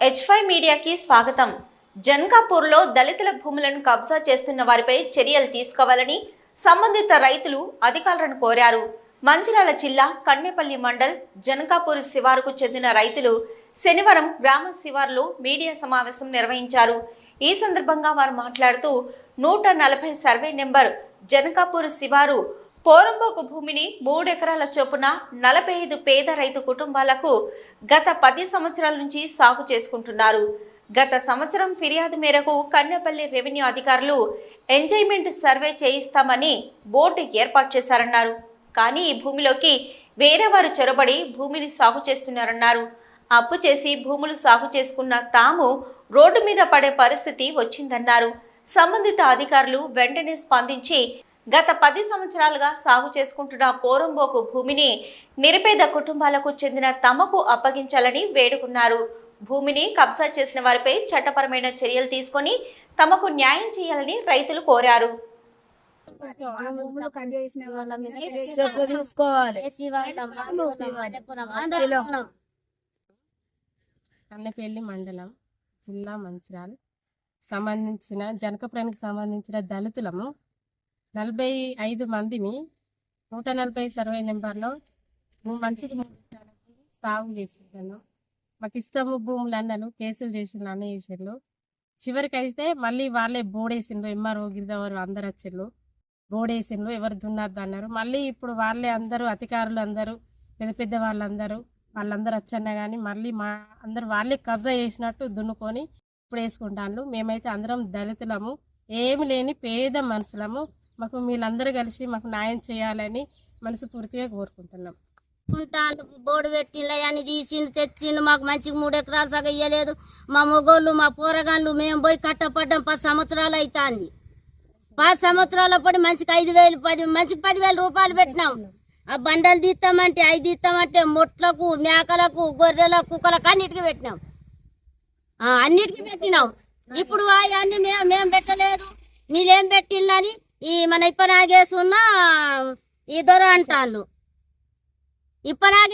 H five మీడియాకి స్వాగతం. జన్కాపూర్లో దళితుల భూములను కబ్జా చేస్తున్న వారిపై చర్యలు తీసుకోవాలని సంబంధిత రైతులు అధికారులను కోరారు. మంచిరాల జిల్లా కన్నెపల్లి మండల్ జనకాపూర్ శివారుకు చెందిన రైతులు శనివారం గ్రామ శివారులో మీడియా సమావేశం నిర్వహించారు. ఈ సందర్భంగా వారు మాట్లాడుతూ నూట నలభై సర్వే నెంబర్ జనకాపూర్ శివారు పోరంబోకు భూమిని మూడెకరాల చొప్పున నలభై ఐదు పేద రైతు కుటుంబాలకు గత పది సంవత్సరాల నుంచి సాగు చేసుకుంటున్నారు. గత సంవత్సరం ఫిర్యాదు మేరకు కన్నెపల్లి రెవెన్యూ అధికారులు ఎంజాయ్మెంట్ సర్వే చేయిస్తామని బోర్డు ఏర్పాటు చేశారన్నారు. కానీ ఈ భూమిలోకి వేరే వారు చొరబడి భూమిని సాగు చేస్తున్నారన్నారు. అప్పు చేసి భూములు సాగు చేసుకున్న తాము రోడ్డు మీద పడే పరిస్థితి వచ్చిందన్నారు. సంబంధిత అధికారులు వెంటనే స్పందించి గత పది సంవత్సరాలుగా సాగు చేసుకుంటున్న పోరంబోకు భూమిని నిరుపేద కుటుంబాలకు చెందిన తమకు అప్పగించాలని వేడుకున్నారు. భూమిని కబ్జా చేసిన వారిపై చట్టపరమైన చర్యలు తీసుకొని తమకు న్యాయం చేయాలని రైతులు కోరారు. భూములు మండలం జిల్లా మంచిరాలు. సంబంధించిన జనకపురానికి సంబంధించిన దళితులము నలభై ఐదు మందిని నూట నలభై సర్వే నెంబర్లో మూడు మనిషికి సాగు చేసుకుంటాను మాకు ఇస్తాము భూములు అన్నాను కేసులు చేసిండ్రు అన్న చేసిండ్రు. చివరికి అయితే మళ్ళీ వాళ్ళే బోడేసిండ్రు ఎంఆర్ఓ గిరిదవారు అందరు వచ్చిండ్రు. బోడేసిండ్రు ఎవరు దున్నద్దు అన్నారు. మళ్ళీ ఇప్పుడు వాళ్ళే అందరూ అధికారులు అందరూ పెద్ద పెద్ద వాళ్ళందరూ వాళ్ళందరూ వచ్చన్నా కానీ మళ్ళీ మా అందరు వాళ్ళే కబ్జా చేసినట్టు దున్నుకొని ఇప్పుడు వేసుకుంటాను మేమైతే అందరం దళితులము ఏమి లేని పేద మనుషులము మాకు మీరందరూ కలిసి మాకు న్యాయం చేయాలని మనస్ఫూర్తిగా కోరుకుంటున్నాం. ఉంటాను బోర్డు పెట్టిండు అని తీసిండు తెచ్చిండు మాకు మంచిగా మూడు ఎకరాలు సగ ఇయ్యలేదు. మా మొగోళ్ళు మా పోరగాళ్ళు మేము పోయి కట్టపడ్డం పది సంవత్సరాలు అవుతుంది పది సంవత్సరాల పడి మంచికి ఐదు వేలు పది మంచికి పదివేల రూపాయలు పెట్టినాం. ఆ బండలు తీస్తామంటే అవి తీస్తామంటే మొట్లకు మేకలకు గొర్రెలకు కుక్కలకు అన్నిటికీ పెట్టినాం. అన్నిటికీ పెట్టినాం. ఇప్పుడు అవన్నీ మేము మేము పెట్టలేదు. మీరేం పెట్టిందని ఈ మన ఇప్పనాగేసున్న ఇద్దరు అంటాను అంటాళ్ళు. ఇప్పనాగే